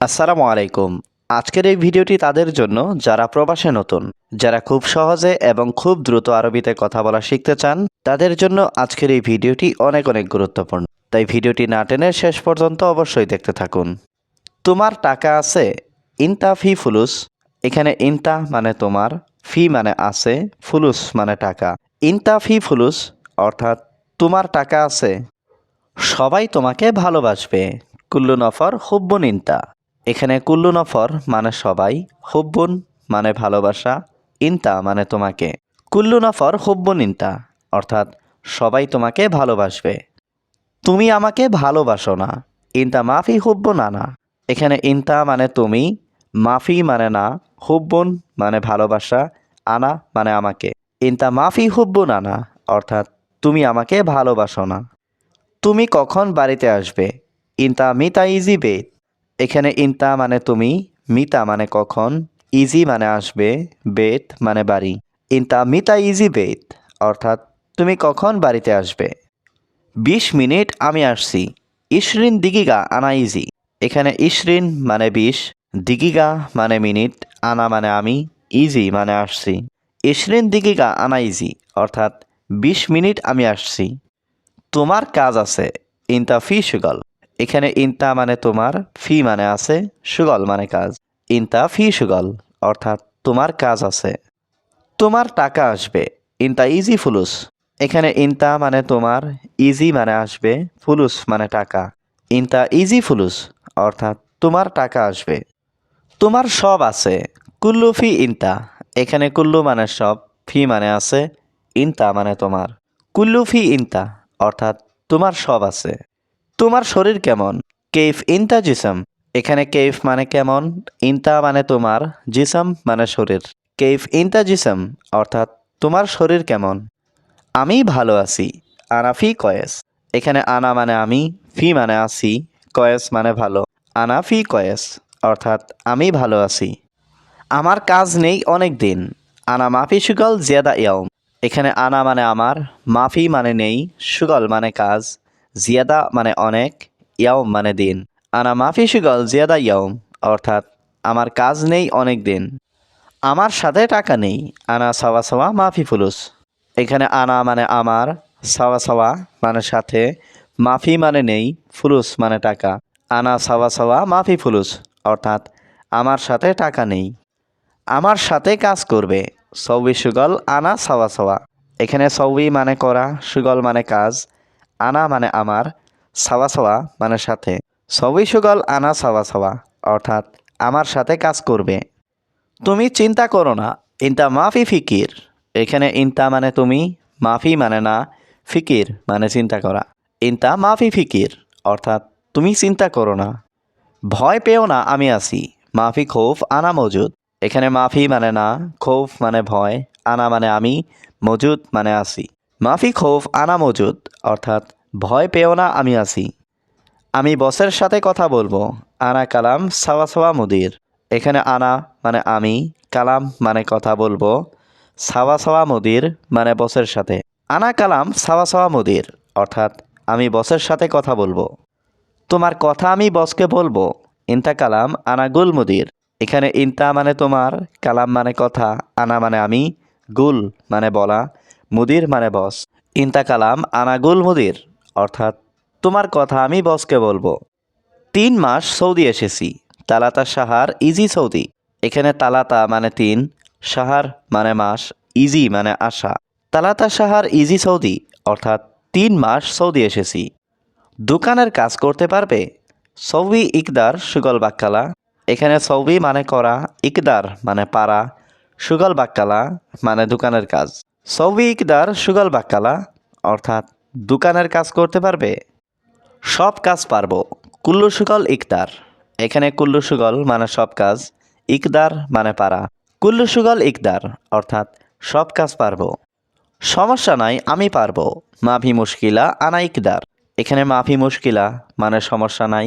আসসালামু আলাইকুম। আজকের এই ভিডিওটি তাদের জন্য যারা প্রবাসে নতুন, যারা খুব সহজে এবং খুব দ্রুত আরবিতে কথা বলা শিখতে চান, তাদের জন্য আজকের এই ভিডিওটি অনেক অনেক গুরুত্বপূর্ণ। তাই ভিডিওটি না টেনে শেষ পর্যন্ত অবশ্যই দেখতে থাকুন। তোমার টাকা আছে, ইনতা ফি ফুলুস। এখানে ইনতা মানে তোমার, ফি মানে আছে, ফুলুস মানে টাকা। ইনতা ফি ফুলুস অর্থাৎ তোমার টাকা আছে। সবাই তোমাকে ভালোবাসবে। কুল্লু নফর হুব্বুন ইনতা এখানে কুল্লু নফর মানে সবাই, হুব্বুন মানে ভালোবাসা, ইনতা মানে তোমাকে। কুল্লু নফর হুব্বুন ইনতা, অর্থাৎ সবাই তোমাকে ভালোবাসবে। তুমি আমাকে ভালোবাসো না, ইনতা মাফি হুব্বুন আনা। এখানে ইনতা মানে তুমি, মাফি মানে না, হুব্বুন মানে ভালোবাসা, আনা মানে আমাকে। ইনতা মাফি হুব্বুন আনা, অর্থাৎ তুমি আমাকে ভালোবাসো না। তুমি কখন বাড়িতে আসবে? ইনতা মিতা ইজি বেত। এখানে ইনতা মানে তুমি, মিতা মানে কখন, ইজি মানে আসবে, বেত মানে বাড়ি। ইনতা মিতা ইজি বেত, অর্থাৎ তুমি কখন বাড়িতে আসবে। বিশ মিনিট আমি আসছি। ইশরিন দিগিগা, আনা ইজি। এখানে ইশরিন মানে বিশ, দিগিগা মানে মিনিট, আনা মানে আমি, ইজি মানে আসছি। ইশরিন দিগিগা, আনা ইজি, অর্থাৎ বিশ মিনিট আমি আসছি। তোমার কাজ আছে, ইনতা ফি সুগল। এখানে ইনতা মানে তোমার, ফি মানে আছে, সুগল মানে কাজ। ইনতা, ফি, সুগল, অর্থাৎ তোমার কাজ আছে। তোমার টাকা আসবে, ইনতা ইজি ফুলুস। এখানে ইনতা মানে তোমার, ইজি মানে আসবে, ফুলুস মানে টাকা। ইনতা ইজি ফুলুস, অর্থাৎ তোমার টাকা আসবে। তোমার সব আছে, কুল্লু, ফি, ইনতা। এখানে কুল্লু মানে সব, ফি মানে আছে, ইনতা মানে তোমার। কুল্লু, ফি, ইনতা, অর্থাৎ তোমার সব আছে। তোমার শরীর কেমন? কেফ ইনতা জিসম। এখানে কেফ মানে কেমন? ইনতা মানে তোমার, জিসম মানে শরীর। কেফ ইনতা জিসম, অর্থাৎ তোমার শরীর কেমন? আমি ভালো আছি, আনা ফি কয়েস। এখানে আনা মানে আমি, ফি মানে আছি কয়েস মানে ভালো। আনা ফি কয়েস, অর্থাৎ আমি ভালো আছি। আমার কাজ নেই অনেক দিন। আনা মাফি সুগল জিয়াদা ইয়ম এখানে আনা মানে আমার, মাফি মানে নেই, সুগল মানে কাজ। জিয়াদা মানে অনেক ইয়ম মানে দিন। আনা মাফি সুগল জিয়াদা ইয়ম অর্থাৎ আমার কাজ নেই অনেক দিন। আমার সাথে টাকা নেই, আনা সাওয়া সাওয়া মাফি ফুলুস। এখানে আনা মানে আমার, সাওয়া সাওয়া মানে সাথে, মাফি মানে নেই, ফুলুস মানে টাকা। আনা সাওয়া সাওয়া মাফি ফুলুস, অর্থাৎ আমার সাথে টাকা নেই। আমার সাথে কাজ করবে, সৌবি সুগল আনা সাওয়া সাওয়া। এখানে সৌবি মানে করা, সুগল মানে কাজ। আনা মানে আমার, সাওয়া সাওয়া মানে সাথে। সৌবি সুগল আনা সাওয়া সাওয়া, অর্থাৎ আমার সাথে কাজ করবে। তুমি চিন্তা করো না, ইনতা মাফি ফিকির। এখানে ইনতা মানে তুমি, মাফি মানে না, ফিকির মানে চিন্তা করা। ইনতা মাফি ফিকির, অর্থাৎ তুমি চিন্তা করো না। ভয় পেও না, আমি আছি। মাফি, খৌফ, আনা মজুদ। এখানে মাফি মানে না, খৌফ মানে ভয়, আনা মানে আমি, মজুদ মানে আছি। মাফি খৌফ আনা মজুদ, অর্থাৎ ভয় পেও না, আমি আছি। আমি বসের সাথে কথা বলব, আনা কালাম সাওয়া সাওয়া মুদির। এখানে আনা মানে আমি, কালাম মানে কথা বলব, সাওয়া সাওয়া মুদির মানে বসের সাথে। আনা কালাম সাওয়া সাওয়া মুদির, অর্থাৎ আমি বসের সাথে কথা বলব। তোমার কথা আমি বসকে বলব, ইনতা কালাম, আনা গুল মুদির। এখানে ইনতা মানে তোমার, কালাম মানে কথা, আনা মানে আমি, গুল মানে বলা মুদির মানে বস। ইনতা কালাম আনা গুল মুদির, অর্থাৎ তোমার কথা আমি বসকে বলব। তিন মাস সৌদি এসেছি, তালাতা সাহার ইজি সৌদি। এখানে তালাতা মানে তিন, সাহার মানে মাস, ইজি মানে আশা। তালাতা সাহার ইজি সৌদি, অর্থাৎ তিন মাস সৌদি এসেছি। দোকানের কাজ করতে পারবে? সৌবি ইকদার সুগল বাক্কালা। এখানে সৌবি মানে করা, ইকদার মানে পারা। সুগল বাক্কালা মানে দোকানের কাজ। সৌবি ইকদার সুগল বাক্কালা অর্থাৎ দোকানের কাজ করতে পারবে? সব কাজ পারব, কুল্লু সুগল ইকদার এখানে কুল্লু সুগল মানে সব কাজ, ইকদার মানে পারা। কুল্লু সুগল ইকদার, অর্থাৎ সব কাজ পারব। সমস্যা নাই, আমি পারব। মাফি মুশকিলা, আনা ইকদার। এখানে মাফি মুশকিলা মানে সমস্যা নাই,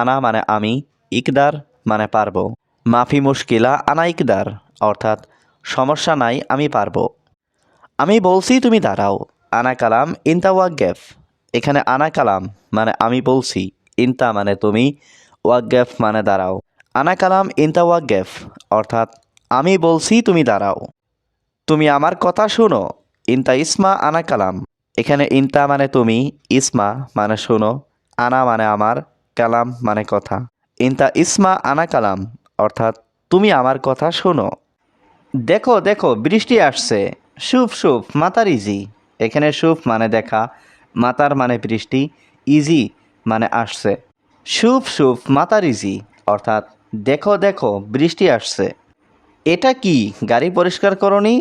আনা মানে আমি, ইকদার মানে পারব। মাফি মুশকিলা, আনা ইকদার, অর্থাৎ সমস্যা নাই, আমি পারব। আমি বলছি তুমি দাঁড়াও। আনা কালাম, ইনতা ওয়াগেফ এখানে আনা কালাম মানে আমি বলছি, ইনতা মানে তুমি ওয়াগেফ মানে দাঁড়াও। আনা কালাম, ইনতা ওয়াগেফ অর্থাৎ আমি বলছি তুমি দাঁড়াও। তুমি আমার কথা শোনো, ইনতা ইসমা, আনা কালাম। এখানে ইনতা মানে তুমি, ইসমা মানে শোনো, আনা মানে আমার, কালাম মানে কথা। ইনতা ইসমা, আনা কালাম, অর্থাৎ তুমি আমার কথা শোনো। দেখো দেখো, বৃষ্টি আসছে। শুভ শুভ, মাতার ইজি। এখানে শুভ মানে দেখা, মাতার মানে বৃষ্টি, ইজি মানে আসছে। শুভ শুভ, মাতার ইজি, অর্থাৎ দেখো দেখো, বৃষ্টি আসছে। এটা কি, গাড়ি পরিষ্কার করনি?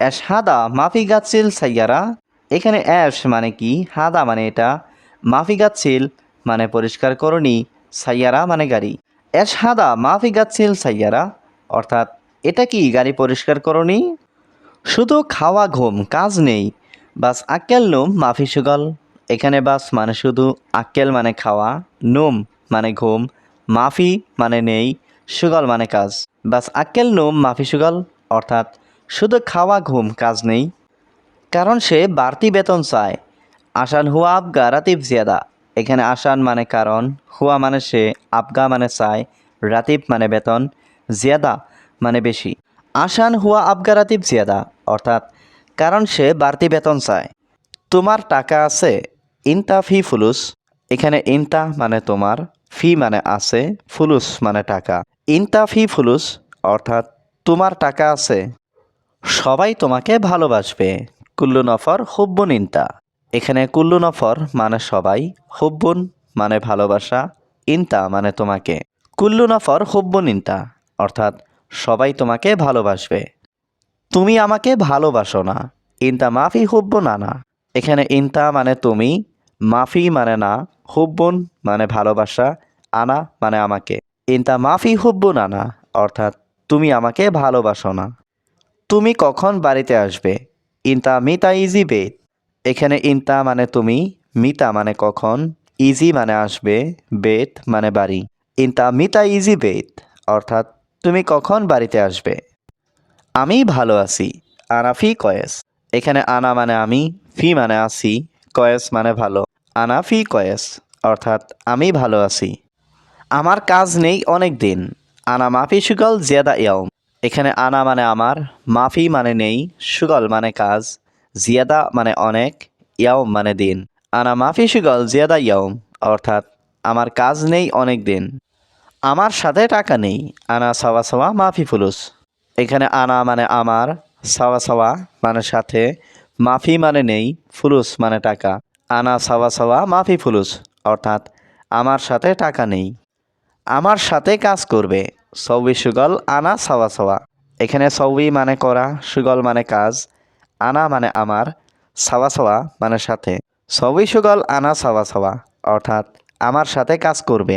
অ্যাশ হাদা, মাফি গাছিল সাইয়ারা। এখানে অ্যাশ মানে কি, হাদা মানে এটা, মাফি গাছিল মানে পরিষ্কার করনি, সাইয়ারা মানে গাড়ি। অ্যাশ হাদা, মাফি গাছিল সাইয়ারা, অর্থাৎ এটা কি, গাড়ি পরিষ্কার করনি? শুধু খাওয়া ঘুম, কাজ নেই। বাস আক্কেল নোম, মাফি সুগল। এখানে বাস মানে শুধু আক্কেল মানে খাওয়া, নোম মানে ঘুম, মাফি মানে নেই, সুগল মানে কাজ। বাস আক্কেল নোম, মাফি সুগল, অর্থাৎ শুধু খাওয়া ঘুম, কাজ নেই। কারণ সে বাড়তি বেতন চায়। আসান হুয়া আবগা রাতিব জিয়াদা। এখানে আসান মানে কারণ, হুয়া মানে সে, আবগা মানে চায়, রাতিব মানে বেতন, জিয়াদা মানে বেশি। আসান হুয়া আবগা রাতিব জিয়াদা, অর্থাৎ কারণ সে বাড়তি বেতন চায়। তোমার টাকা আছে, ইনতা ফি ফুলুস। এখানে ইনতা মানে তোমার, ফি মানে আছে, ফুলুস মানে টাকা। ইনতা ফি ফুলুস, অর্থাৎ তোমার টাকা আছে। সবাই তোমাকে ভালোবাসবে। কুল্লু নফর হুব্বুন ইনতা। এখানে কুল্লু নফর মানে সবাই, হুব্বুন মানে ভালোবাসা, ইনতা মানে তোমাকে। কুল্লু নফর হুব্বুন ইনতা, অর্থাৎ সবাই তোমাকে ভালোবাসবে। তুমি আমাকে ভালোবাসো না। ইনতা মাফি হুব্ব না না এখানে ইনতা মানে তুমি, মাফি মানে না, হুব্বুন মানে ভালোবাসা, আনা মানে আমাকে। ইনতা মাফি হুব্বুন আনা অর্থাৎ তুমি আমাকে ভালোবাসো না। তুমি কখন বাড়িতে আসবে? ইনতা মিতা ইজি বেদ এখানে ইনতা মানে তুমি, মিতা মানে কখন, ইজি মানে আসবে, বেত মানে বাড়ি। ইনতা মিতা ইজি বেদ অর্থাৎ তুমি কখন বাড়িতে আসবে? আমি ভালো আছি। আনা ফি কয়েস। এখানে আনা মানে আমি, ফি মানে আছি কয়েস মানে ভালো। আনা ফি কয়েস, অর্থাৎ আমি ভালো আছি। আমার কাজ নেই অনেক দিন। আনা মাফি সুগল জিয়াদা ইয়ম এখানে আনা মানে আমার, মাফি মানে নেই, সুগল মানে কাজ, জিয়াদা মানে অনেক ইয়ম মানে দিন। আনা মাফি সুগল জিয়াদা ইয়ম অর্থাৎ আমার কাজ নেই অনেক দিন। আমার সাথে টাকা নেই। আনা সাওয়া সাওয়া মাফি ফুলুস। এখানে আনা মানে আমার, সাওয়া সাওয়া মানে সাথে, মাফি মানে নেই, ফুলুস মানে টাকা। আনা সাওয়া সাওয়া মাফি ফুলুস, অর্থাৎ আমার সাথে টাকা নেই। আমার সাথে কাজ করবে, সৌবি সুগল আনা সাওয়া সাওয়া। এখানে সৌবি মানে করা, সুগল মানে কাজ, আনা মানে আমার, সাওয়া সাওয়া মানে সাথে। সৌবি সুগল আনা সাওয়া সাওয়া, অর্থাৎ আমার সাথে কাজ করবে।